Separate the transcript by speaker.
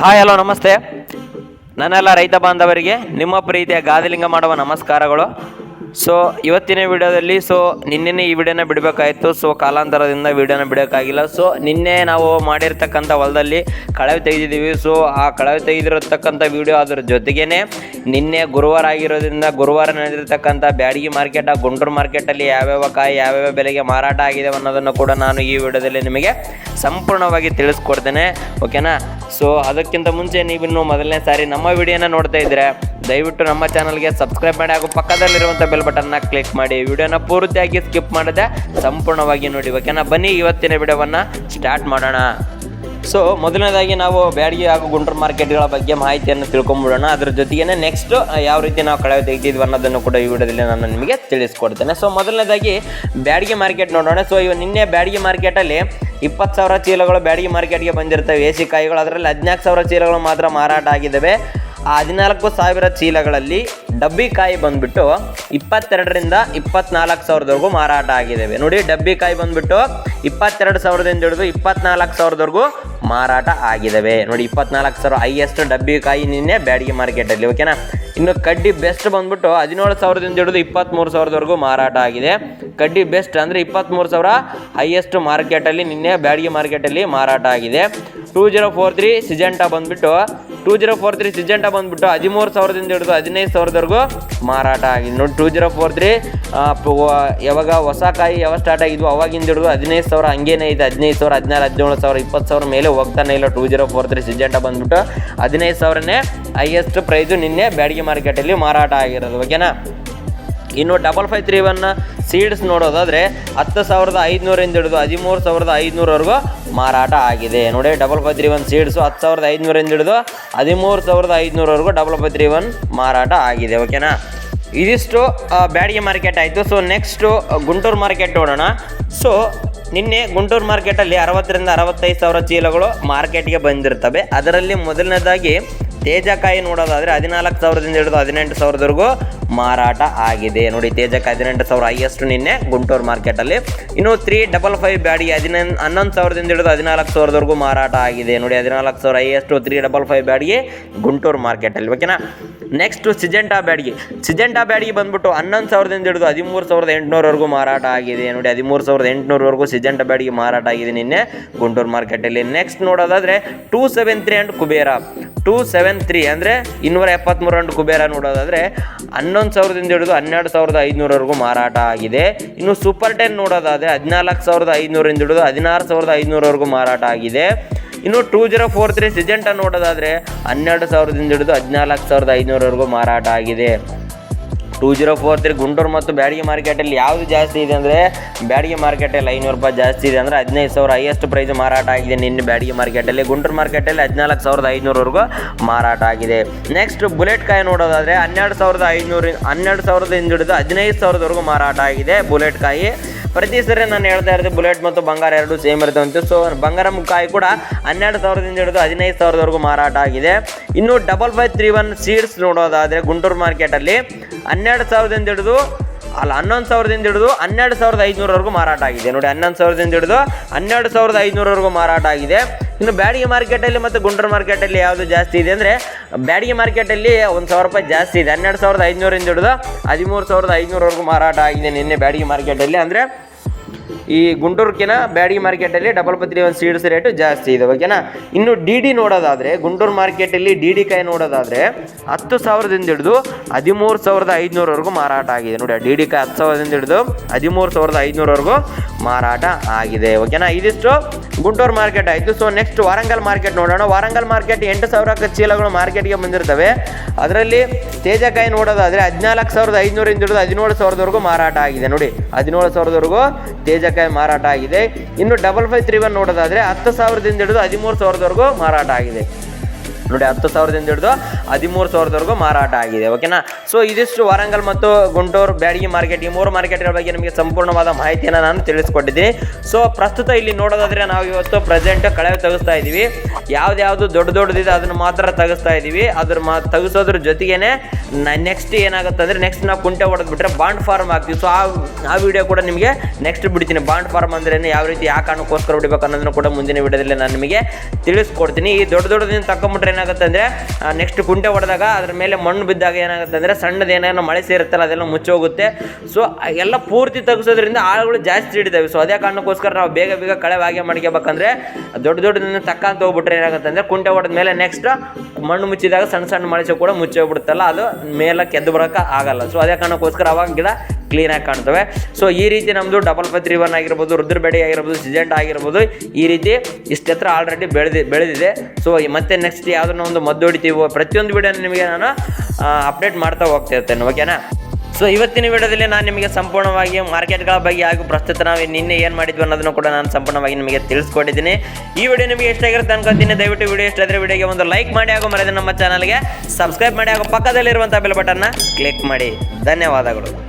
Speaker 1: Hi, hello, ನಮಸ್ತೆ. ನನ್ನೆಲ್ಲ ರೈತ ಬಾಂಧವರಿಗೆ ನಿಮ್ಮ ಪ್ರೀತಿಯ ಗಾದಲಿಂಗ ಮಾಡುವ ನಮಸ್ಕಾರಗಳು. ಸೊ ಇವತ್ತಿನ ವಿಡಿಯೋದಲ್ಲಿ ಸೊ ನಿನ್ನೆ ಈ ವಿಡಿಯೋನ ಬಿಡಬೇಕಾಯಿತು. ಸೊ ಕಾಲಾಂತರದಿಂದ ವಿಡಿಯೋನ ಬಿಡೋಕ್ಕಾಗಿಲ್ಲ. ಸೊ ನಿನ್ನೆ ನಾವು ಮಾಡಿರ್ತಕ್ಕಂಥ ಹೊಲದಲ್ಲಿ ಕಳವೆ ತೆಗೆದಿದ್ದೀವಿ. ಸೊ ಆ ಕಳವೆ ತೆಗೆದಿರತಕ್ಕಂಥ ವಿಡಿಯೋ ಅದರ ಜೊತೆಗೇ ನಿನ್ನೆ ಗುರುವಾರ ಆಗಿರೋದ್ರಿಂದ ಗುರುವಾರ ನಡೆದಿರ್ತಕ್ಕಂಥ ಬ್ಯಾಡಗಿ ಮಾರ್ಕೆಟ್ ಗುಂಟೂರು ಮಾರ್ಕೆಟಲ್ಲಿ ಯಾವ್ಯಾವ ಕಾಯಿ, ಯಾವ್ಯಾವ ಬೆಲೆಗೆ ಮಾರಾಟ ಆಗಿದೆ ಅನ್ನೋದನ್ನು ಕೂಡ ನಾನು ಈ ವಿಡಿಯೋದಲ್ಲಿ ನಿಮಗೆ ಸಂಪೂರ್ಣವಾಗಿ ತಿಳಿಸ್ಕೊಡ್ತೇನೆ. ಓಕೆನಾ ಸೊ ಅದಕ್ಕಿಂತ ಮುಂಚೆ ನೀವಿನ್ನು ಮೊದಲನೇ ಸಾರಿ ನಮ್ಮ ವಿಡಿಯೋನ ನೋಡ್ತಾ ಇದ್ರೆ ದಯವಿಟ್ಟು ನಮ್ಮ ಚಾನಲ್ಗೆ ಸಬ್ಸ್ಕ್ರೈಬ್ ಮಾಡಿ ಹಾಗೂ ಪಕ್ಕದಲ್ಲಿರುವಂಥ ಬೆಲ್ ಬಟನ್ನ ಕ್ಲಿಕ್ ಮಾಡಿ. ವಿಡಿಯೋನ ಪೂರ್ತಿಯಾಗಿ ಸ್ಕಿಪ್ ಮಾಡದೆ ಸಂಪೂರ್ಣವಾಗಿ ನೋಡಿ. ಓಕೆನಾ ಬನ್ನಿ ಇವತ್ತಿನ ವಿಡಿಯೋವನ್ನು ಸ್ಟಾರ್ಟ್ ಮಾಡೋಣ. ಸೊ ಮೊದಲನೇದಾಗಿ ನಾವು ಬ್ಯಾಡಗಿ ಹಾಗೂ ಗುಂಟೂರು ಮಾರ್ಕೆಟ್ಗಳ ಬಗ್ಗೆ ಮಾಹಿತಿಯನ್ನು ತಿಳ್ಕೊಂಬಿಡೋಣ. ಅದ್ರ ಜೊತೆಗೆ ನೆಕ್ಸ್ಟ್ ಯಾವ ರೀತಿ ನಾವು ಕಳೆ ತೆಗೆದಿದ್ವಿ ಅನ್ನೋದನ್ನು ಕೂಡ ಈ ವಿಡಿಯೋದಲ್ಲಿ ನಾನು ನಿಮಗೆ ತಿಳಿಸ್ಕೊಡ್ತೇನೆ. ಸೊ ಮೊದಲನೇದಾಗಿ ಬ್ಯಾಡಗಿ ಮಾರ್ಕೆಟ್ ನೋಡೋಣ. ಸೊ ಇವ ನಿನ್ನೆ ಬ್ಯಾಡಗಿ ಮಾರ್ಕೆಟಲ್ಲಿ ಇಪ್ಪತ್ತು ಸಾವಿರ ಚೀಲಗಳು ಬ್ಯಾಡಗಿ ಮಾರ್ಕೆಟ್ಗೆ ಬಂದಿರ್ತವೆ. ಎ ಸಿ ಕಾಯಿಗಳು, ಅದರಲ್ಲಿ ಹದಿನಾಲ್ಕು ಸಾವಿರ ಚೀಲಗಳು ಮಾತ್ರ ಮಾರಾಟ ಆಗಿದ್ದಾವೆ. ಹದಿನಾಲ್ಕು ಸಾವಿರ ಚೀಲಗಳಲ್ಲಿ ಡಬ್ಬಿಕಾಯಿ ಬಂದ್ಬಿಟ್ಟು ಇಪ್ಪತ್ತೆರಡರಿಂದ ಇಪ್ಪತ್ನಾಲ್ಕು ಸಾವಿರದವರೆಗೂ ಮಾರಾಟ ಆಗಿದ್ದಾವೆ ನೋಡಿ ಡಬ್ಬಿಕಾಯಿ ಬಂದ್ಬಿಟ್ಟು ಇಪ್ಪತ್ತೆರಡು ಸಾವಿರದಿಂದ ಹಿಡಿದು ಇಪ್ಪತ್ನಾಲ್ಕು ಸಾವಿರದವರೆಗೂ ಮಾರಾಟ ಆಗಿದ್ದಾವೆ ನೋಡಿ, ಇಪ್ಪತ್ನಾಲ್ಕು ಸಾವಿರ ಹೈಯೆಸ್ಟ್ ಡಬ್ಬಿಕಾಯಿ ನಿನ್ನೆ ಬ್ಯಾಡಿಗೆ ಮಾರ್ಕೆಟಲ್ಲಿ ಓಕೆನಾ ಇನ್ನು ಕಡ್ಡಿ ಬೆಸ್ಟ್ ಬಂದ್ಬಿಟ್ಟು ಹದಿನೇಳು ಸಾವಿರದಿಂದ ಹಿಡಿದು ಇಪ್ಪತ್ತ್ಮೂರು ಸಾವಿರದವರೆಗೂ ಮಾರಾಟ ಆಗಿದೆ. ಕಡ್ಡಿ ಬೆಸ್ಟ್ ಅಂದರೆ ಇಪ್ಪತ್ತ್ಮೂರು ಸಾವಿರ ಹೈಯೆಸ್ಟ್ ಮಾರ್ಕೆಟಲ್ಲಿ ನಿನ್ನೆ ಬ್ಯಾಡಿಗೆ ಮಾರ್ಕೆಟಲ್ಲಿ ಮಾರಾಟ ಆಗಿದೆ. Two zero four three Syngenta ಬಂದ್ಬಿಟ್ಟು two zero four three Syngenta ಬಂದ್ಬಿಟ್ಟು ಹದಿಮೂರು ಸಾವಿರದಿಂದ ಹಿಡಿದು ಹದಿನೈದು ಸಾವಿರದವರೆಗೂ ಮಾರಾಟ ಆಗಿದೆ. ನೋಡಿ, ಟೂ ಜೀರೋ ಫೋರ್ ತ್ರೀ ಯಾವಾಗ ಹೊಸ ಕಾಯಿ ಯಾವಾಗ ಸ್ಟಾರ್ಟ್ ಆಗಿದ್ವು ಅವಾಗಿಂದ ಹಿಡಿದು ಹದಿನೈದು ಸಾವಿರ, ಹಂಗೇನೆ ಇದೆ. ಹದಿನೈದು ಸಾವಿರ, ಹದಿನಾರು, ಹದಿನೇಳು ಸಾವಿರ, ಇಪ್ಪತ್ತು ಸಾವಿರ ಮೇಲೆ ಹೋಗ್ತಾನೆ ಇಲ್ಲ two zero four three Syngenta ಬಂದ್ಬಿಟ್ಟು ಹದಿನೈದು ಸಾವಿರನೇ ಹೈಯೆಸ್ಟ್ ಪ್ರೈಸು ನಿನ್ನೆ ಬ್ಯಾಡಿಗೆ ಮಾರ್ಕೆಟಲ್ಲಿ ಮಾರಾಟ ಆಗಿರೋದು. ಓಕೆನಾ ಇನ್ನು double five three one seeds ನೋಡೋದಾದರೆ ಹತ್ತು ಸಾವಿರದ ಐದುನೂರಿಂದ ಹಿಡಿದು ಹದಿಮೂರು ಸಾವಿರದ ಐದುನೂರವರೆಗೂ ಮಾರಾಟ ಆಗಿದೆ. ನೋಡಿ ಡಬಲ್ ಬದ್ರಿ ತ್ರೀ ಒನ್ ಸೀಡ್ಸು ಹತ್ತು ಸಾವಿರದ ಐದುನೂರಿಂದ ಹಿಡಿದು ಹದಿಮೂರು ಸಾವಿರದ ಐದುನೂರವರೆಗೂ ಡಬಲ್ ಬದ್ರಿ ತ್ರೀ ಒನ್ ಮಾರಾಟ ಆಗಿದೆ. ಓಕೆನಾ ಇದಿಷ್ಟು ಬ್ಯಾಡಿಗೆ ಮಾರ್ಕೆಟ್ ಆಯಿತು. ಸೊ ನೆಕ್ಸ್ಟು ಗುಂಟೂರು ಮಾರ್ಕೆಟ್ ನೋಡೋಣ. ಸೊ ನಿನ್ನೆ ಗುಂಟೂರು ಮಾರ್ಕೆಟಲ್ಲಿ ಅರವತ್ತರಿಂದ ಅರವತ್ತೈದು ಸಾವಿರ ಚೀಲಗಳು ಮಾರ್ಕೆಟ್ಗೆ ಬಂದಿರ್ತವೆ. ಅದರಲ್ಲಿ ಮೊದಲನೇದಾಗಿ ತೇಜಕಾಯಿ ನೋಡೋದಾದರೆ ಹದಿನಾಲ್ಕು ಸಾವಿರದಿಂದ ಹಿಡಿದು ಹದಿನೆಂಟು ಸಾವಿರದವರೆಗೂ ಮಾರಾಟ ಆಗಿದೆ. ನೋಡಿ ತೇಜಕ್ ಹದಿನೆಂಟು ಸಾವಿರ ಹೈಯೆಸ್ಟ್ ನಿನ್ನೆ ಗುಂಟೂರು ಮಾರ್ಕೆಟಲ್ಲಿ ಇನ್ನು ತ್ರೀ ಡಬಲ್ ಫೈವ್ ಬ್ಯಾಡಿ ಹದಿನೈದು, ಹನ್ನೊಂದು ಸಾವಿರದಿಂದ ಹಿಡಿದು ಹದಿನಾಲ್ಕು ಸಾವಿರದವರೆಗೂ ಮಾರಾಟ ಆಗಿದೆ. ನೋಡಿ, ಹದಿನಾಲ್ಕು ಸಾವಿರ highest three double five Byadgi Guntur ಮಾರ್ಕೆಟಲ್ಲಿ ಓಕೆನಾ next Syngenta Byadgi. Syngenta Byadgi ಬಂದ್ಬಿಟ್ಟು ಹನ್ನೊಂದು ಸಾವಿರದಿಂದ ಹಿಡಿದು ಹದಿಮೂರು ಸಾವಿರದ ಎಂಟುನೂರವರೆಗೂ ಮಾರಾಟ ಆಗಿದೆ. ನೋಡಿ, ಹದಿಮೂರು ಸಾವಿರದ ಎಂಟುನೂರವರೆಗೂ ಸಿಜೆಂಟಾ ಬ್ಯಾಡಿಗೆ ಮಾರಾಟ ಆಗಿದೆ ನಿನ್ನೆ ಗುಂಟೂರು ಮಾರ್ಕೆಟಲ್ಲಿ ನೆಕ್ಸ್ಟ್ ನೋಡೋದಾದರೆ two seven three and Kubera two seven three ಅಂದರೆ ಇನ್ನೂರ ಎಪ್ಪತ್ತ್ಮೂರು ಅಂಡ್ ಕುಬೇರ ನೋಡೋದಾದರೆ ಹನ್ನೊಂದು ಸಾವಿರದಿಂದ ಹಿಡಿದು ಹನ್ನೆರಡು ಸಾವಿರದ ಐದುನೂರವರೆಗೂ ಮಾರಾಟ ಆಗಿದೆ. ಇನ್ನು ಸೂಪರ್ ಟೆನ್ ನೋಡೋದಾದರೆ ಹದಿನಾಲ್ಕು ಸಾವಿರದ ಐದುನೂರಿಂದ ಹಿಡಿದು ಹದಿನಾರು ಸಾವಿರದ ಐದುನೂರವರೆಗೂ ಮಾರಾಟ ಆಗಿದೆ. ಇನ್ನು two zero four three Syngenta ನೋಡೋದಾದರೆ ಹನ್ನೆರಡು ಸಾವಿರದಿಂದ ಹಿಡಿದು ಹದಿನಾಲ್ಕು ಸಾವಿರದ ಐದುನೂರವರೆಗೂ ಮಾರಾಟ ಆಗಿದೆ. Two zero four three Guntur ಮತ್ತು ಬ್ಯಾಡಗಿ ಮಾರ್ಕೆಟಲ್ಲಿ ಯಾವುದು ಜಾಸ್ತಿ ಇದೆ ಅಂದರೆ ಬ್ಯಾಡಗಿ ಮಾರ್ಕೆಟಲ್ಲಿ ಐನೂರು ರೂಪಾಯಿ ಜಾಸ್ತಿ ಇದೆ ಅಂದರೆ ಹದಿನೈದು ಸಾವಿರ ಹೈಯೆಸ್ಟ್ ಪ್ರೈಸ್ ಮಾರಾಟ ಆಗಿದೆ ನಿನ್ನೆ ಬ್ಯಾಡಗಿ ಮಾರ್ಕೆಟಲ್ಲಿ ಗುಂಟೂರು ಮಾರ್ಕೆಟಲ್ಲಿ ಹದಿನಾಲ್ಕು ಸಾವಿರದ ಐನೂರವರೆಗೂ ಮಾರಾಟ ಆಗಿದೆ. ನೆಕ್ಸ್ಟ್ ಬುಲೆಟ್ ಕಾಯಿ ನೋಡೋದಾದರೆ ಹನ್ನೆರಡು ಸಾವಿರದ ಐನೂರು, ಹನ್ನೆರಡು ಸಾವಿರದಿಂದ ಹಿಡಿದು ಹದಿನೈದು ಸಾವಿರದವರೆಗೂ ಮಾರಾಟ ಆಗಿದೆ ಬುಲೆಟ್ ಕಾಯಿ ಪ್ರತಿ ಸರಿ ನಾನು ಹೇಳ್ತಾ ಇರೋದು ಬುಲೆಟ್ ಮತ್ತು ಬಂಗಾರ ಎರಡು ಸೇಮ್ ಇರ್ತವಂತೆ. ಸೊ ಬಂಗಾರ ಕಾಯಿ ಕೂಡ ಹನ್ನೆರಡು ಸಾವಿರದಿಂದ ಹಿಡಿದು ಹದಿನೈದು ಸಾವಿರದವರೆಗೂ ಮಾರಾಟ ಆಗಿದೆ. ಇನ್ನು double five three one seeds ನೋಡೋದಾದರೆ ಗುಂಟೂರು ಮಾರ್ಕೆಟಲ್ಲಿ ಹನ್ನೆರಡು ಸಾವಿರದಿಂದ ಹಿಡಿದು, ಅಲ್ಲ, ಹನ್ನೊಂದು ಸಾವಿರದಿಂದ ಹಿಡಿದು ಹನ್ನೆರಡು ಸಾವಿರದ ಐದುನೂರವರೆಗೂ ಮಾರಾಟ ಆಗಿದೆ. ನೋಡಿ, ಹನ್ನೊಂದು ಸಾವಿರದಿಂದ ಹಿಡಿದು ಹನ್ನೆರಡು ಸಾವಿರದ ಐದುನೂರವರೆಗೂ ಮಾರಾಟ ಆಗಿದೆ. ಇನ್ನು ಬ್ಯಾಡಿಗೆ ಮಾರ್ಕೆಟಲ್ಲಿ ಮತ್ತು ಗುಂಡ್ರ ಮಾರ್ಕೆಟಲ್ಲಿ ಯಾವುದು ಜಾಸ್ತಿ ಇದೆ ಅಂದರೆ, ಬ್ಯಾಡಿಗೆ ಮಾರ್ಕೆಟಲ್ಲಿ ಒಂದು ಸಾವಿರ ರೂಪಾಯಿ ಜಾಸ್ತಿ ಇದೆ. ಹನ್ನೆರಡು ಸಾವಿರದ ಐದುನೂರಿಂದ ಹಿಡಿದು ಹದಿಮೂರು ಸಾವಿರದ ಐದುನೂರವರೆಗೂ ಮಾರಾಟ ಆಗಿದೆ ನಿನ್ನೆ ಬ್ಯಾಡಿಗೆ ಮಾರ್ಕೆಟಲ್ಲಿ. ಅಂದರೆ ಈ ಗುಂಡೂರ್ಕಿನ ಬ್ಯಾಡಗಿ ಮಾರ್ಕೆಟಲ್ಲಿ ಡಬಲ್ ಪತ್ರಿ ಒಂದು ಸೀಡ್ಸ್ ರೇಟು ಜಾಸ್ತಿ ಇದೆ ಓಕೆನಾ ಇನ್ನು ಡಿ ಡಿ ನೋಡೋದಾದರೆ ಗುಂಟೂರು ಮಾರ್ಕೆಟಲ್ಲಿ ಡಿ ಡಿ ಕಾಯಿ ನೋಡೋದಾದರೆ ಹತ್ತು ಸಾವಿರದಿಂದ ಹಿಡಿದು ಹದಿಮೂರು ಸಾವಿರದ ಐದುನೂರವರೆಗೂ ಮಾರಾಟ ಆಗಿದೆ. ನೋಡಿ ಡಿ ಡಿ ಕಾಯಿ ಹತ್ತು ಸಾವಿರದಿಂದ ಹಿಡಿದು ಹದಿಮೂರು ಸಾವಿರದ ಐದುನೂರವರೆಗೂ ಮಾರಾಟ ಆಗಿದೆ ಓಕೆನಾ ಇದಿಷ್ಟು ಗುಂಟೂರು ಮಾರ್ಕೆಟ್ ಆಯಿತು. ಸೊ ನೆಕ್ಸ್ಟ್ ವಾರಂಗಲ್ ಮಾರ್ಕೆಟ್ ನೋಡೋಣ. ವಾರಂಗಲ್ ಮಾರ್ಕೆಟ್ ಎಂಟು ಸಾವಿರ ಚೀಲಗಳು ಮಾರ್ಕೆಟ್ಗೆ ಬಂದಿರ್ತವೆ. ಅದರಲ್ಲಿ ತೇಜಕಾಯಿ ನೋಡೋದಾದರೆ ಹದಿನಾಲ್ಕು ಸಾವಿರದ ಐದುನೂರಿಂದ ಹಿಡಿದು ಹದಿನೇಳು ಸಾವಿರದವರೆಗೂ ಮಾರಾಟ ಆಗಿದೆ. ನೋಡಿ, ಹದಿನೇಳು ಸಾವಿರದವರೆಗೂ ತೇಜಕಾಯಿ ಮಾರಾಟ ಆಗಿದೆ. ಇನ್ನು ಡಬಲ್ ಫೈವ್ ತ್ರೀ ಒನ್ ನೋಡೋದಾದರೆ ಹತ್ತು ಸಾವಿರದಿಂದ ಹಿಡಿದು ಹದಿಮೂರು ಸಾವಿರದವರೆಗೂ ಮಾರಾಟ ಆಗಿದೆ. ನೋಡಿ ಹತ್ತು ಸಾವಿರದಿಂದ ಹಿಡಿದು ಹದಿಮೂರು ಸಾವಿರದವರೆಗೂ ಮಾರಾಟ ಆಗಿದೆ ಓಕೆನಾ ಸೊ ಇದಿಷ್ಟು ವಾರಂಗಲ್ ಮತ್ತು ಗುಂಟೂರು ಬ್ಯಾಡಗಿ ಮಾರ್ಕೆಟ್, ಈ ಮೂರು ಮಾರ್ಕೆಟ್ಗಳ ಬಗ್ಗೆ ನಿಮಗೆ ಸಂಪೂರ್ಣವಾದ ಮಾಹಿತಿಯನ್ನು ನಾನು ತಿಳಿಸ್ಕೊಟ್ಟಿದ್ದೀನಿ ಸೊ ಪ್ರಸ್ತುತ ಇಲ್ಲಿ ನೋಡೋದಾದ್ರೆ ನಾವು ಇವತ್ತು ಪ್ರೆಸೆಂಟ್ ಕಳೆ ತೆಗೆಸ್ತಾ ಇದ್ದೀವಿ. ಯಾವ್ದು ದೊಡ್ಡ ದೊಡ್ಡದಿದೆ ಅದನ್ನು ಮಾತ್ರ ತೆಗೆಸ್ತಾ ಇದ್ದೀವಿ. ಅದ್ರ ಮಾ, ತೆಗೆಸೋದ್ರ ಜೊತೆಗೇನೆ ನೆಕ್ಸ್ಟ್ ಏನಾಗುತ್ತೆ ಅಂದರೆ ನೆಕ್ಸ್ಟ್ ನಾವು ಕುಂಟೆ ಹೊಡೆದು ಬಿಟ್ರೆ ಬಾಂಡ್ ಫಾರ್ಮ್ ಹಾಕ್ತೀವಿ. ಸೊ ಆ ಆ ವಿಡಿಯೋ ಕೂಡ ನಿಮಗೆ ನೆಕ್ಸ್ಟ್ ಬಿಡ್ತೀನಿ. ಬಾಂಡ್ ಫಾರ್ಮ್ ಅಂದ್ರೆ ಯಾವ ರೀತಿ, ಯಾವ ಕಾರಣಕ್ಕೋಸ್ಕರ ಬಿಡಬೇಕು ಅನ್ನೋದನ್ನು ಕೂಡ ಮುಂದಿನ ವಿಡಿಯೋದಲ್ಲಿ ನಾನು ನಿಮಗೆ ತಿಳಿಸ್ಕೊಡ್ತೀನಿ. ಈ ದೊಡ್ಡ ದೊಡ್ಡದಿಂದ ತಕೊಂಬಿಟ್ರೆ ಏನಾಗುತ್ತೆ ಅಂದರೆ ನೆಕ್ಸ್ಟ್ ಕುಂಟೆ ಹೊಡೆದಾಗ ಅದ್ರ ಮೇಲೆ ಮಣ್ಣು ಬಿದ್ದಾಗ ಏನಾಗುತ್ತೆ ಅಂದರೆ ಸಣ್ಣದು ಏನೇನೋ ಮಳೆ ಸೇರುತ್ತಲ್ಲ, ಅದೆಲ್ಲ ಮುಚ್ಚೋಗುತ್ತೆ. ಸೊ ಎಲ್ಲ ಪೂರ್ತಿ ತೆಗೆಸೋದ್ರಿಂದ ಆಳುಗಳು ಜಾಸ್ತಿ ಹಿಡಿತಾವೆ ಸೊ ಅದೇ ಕಾರಣಕ್ಕೋಸ್ಕರ ನಾವು ಬೇಗ ಬೇಗ ಕಳೆ ಹಾಗೆ ಮಾಡ್ಕೋಬೇಕಂದ್ರೆ ದೊಡ್ಡ ದೊಡ್ಡದಿಂದ ತಕ್ಕಂತ ಹೋಗ್ಬಿಟ್ರೆ ಏನಾಗುತ್ತೆ ಅಂದರೆ ಕುಂಟೆ ಹೊಡೆದ ಮೇಲೆ ನೆಕ್ಸ್ಟ್ ಮಣ್ಣು ಮುಚ್ಚಿದಾಗ ಸಣ್ಣ ಸಣ್ಣ ಮಳೆ ಕೂಡ ಮುಚ್ಚೋಗ್ಬಿಡುತ್ತಲ್ಲ, ಅದು ಮೇಲೆ ಕೆದ್ದು ಬರೋಕೆ ಆಗಲ್ಲ. ಸೊ ಅದೇ ಕಾರಣಕ್ಕೋಸ್ಕರ ಅವಾಗ ಗಿಡ ಕ್ಲೀನಾಗಿ ಕಾಣ್ತವೆ ಸೊ ಈ ರೀತಿ ನಮ್ಮದು ಡಬಲ್ ಪತ್ರಿ ಒನ್ ಆಗಿರ್ಬೋದು, ರುದ್ರಬೇಡಿ ಆಗಿರ್ಬೋದು ಸಿಜೆಂಟ್ ಆಗಿರ್ಬೋದು, ಈ ರೀತಿ ಇಷ್ಟೆತ್ರ ಆಲ್ರೆಡಿ ಬೆಳೆದಿ, ಬೆಳೆದಿದೆ. ಸೊ ಮತ್ತೆ ನೆಕ್ಸ್ಟ್ ಯಾವುದನ್ನ ಒಂದು ಮದ್ದು ಹೊಡಿತೀವೋ, ಪ್ರತಿಯೊಂದು ವಿಡಿಯೋನ ನಿಮಗೆ ನಾನು ಅಪ್ಡೇಟ್ ಮಾಡ್ತಾ ಹೋಗ್ತಾ ಇರ್ತೇನೆ ಓಕೆನಾ ಸೊ ಇವತ್ತಿನ ವಿಡಿಯೋದಲ್ಲಿ ನಾನು ನಿಮಗೆ ಸಂಪೂರ್ಣವಾಗಿ ಮಾರ್ಕೆಟ್ಗಳ ಬಗ್ಗೆ ಹಾಗೂ ಪ್ರಸ್ತುತ ನಾವು ನಿನ್ನೆ ಏನು ಮಾಡಿದ್ವಿ ಅನ್ನೋದನ್ನು ಕೂಡ ನಾನು ಸಂಪೂರ್ಣವಾಗಿ ನಿಮಗೆ ತಿಳಿಸ್ಕೊಂಡಿದ್ದೀನಿ. ಈ ವಿಡಿಯೋ ನಿಮಗೆ ಎಷ್ಟಾಗಿರುತ್ತೆ ಅನ್ಕೋತೀನಿ ದಯವಿಟ್ಟು ವಿಡಿಯೋ ಇಷ್ಟ ಆದರೆ ವಿಡಿಯೋಗೆ ಒಂದು ಲೈಕ್ ಮಾಡಿ ಹಾಗೂ ಮರೆಯದೆ ನಮ್ಮ ಚಾನಲ್ಗೆ ಸಬ್ಸ್ಕ್ರೈಬ್ ಮಾಡಿ ಹಾಗೂ ಪಕ್ಕದಲ್ಲಿರುವಂಥ ಬೆಲ್ ಬಟನ್ನ ಕ್ಲಿಕ್ ಮಾಡಿ. ಧನ್ಯವಾದಗಳು.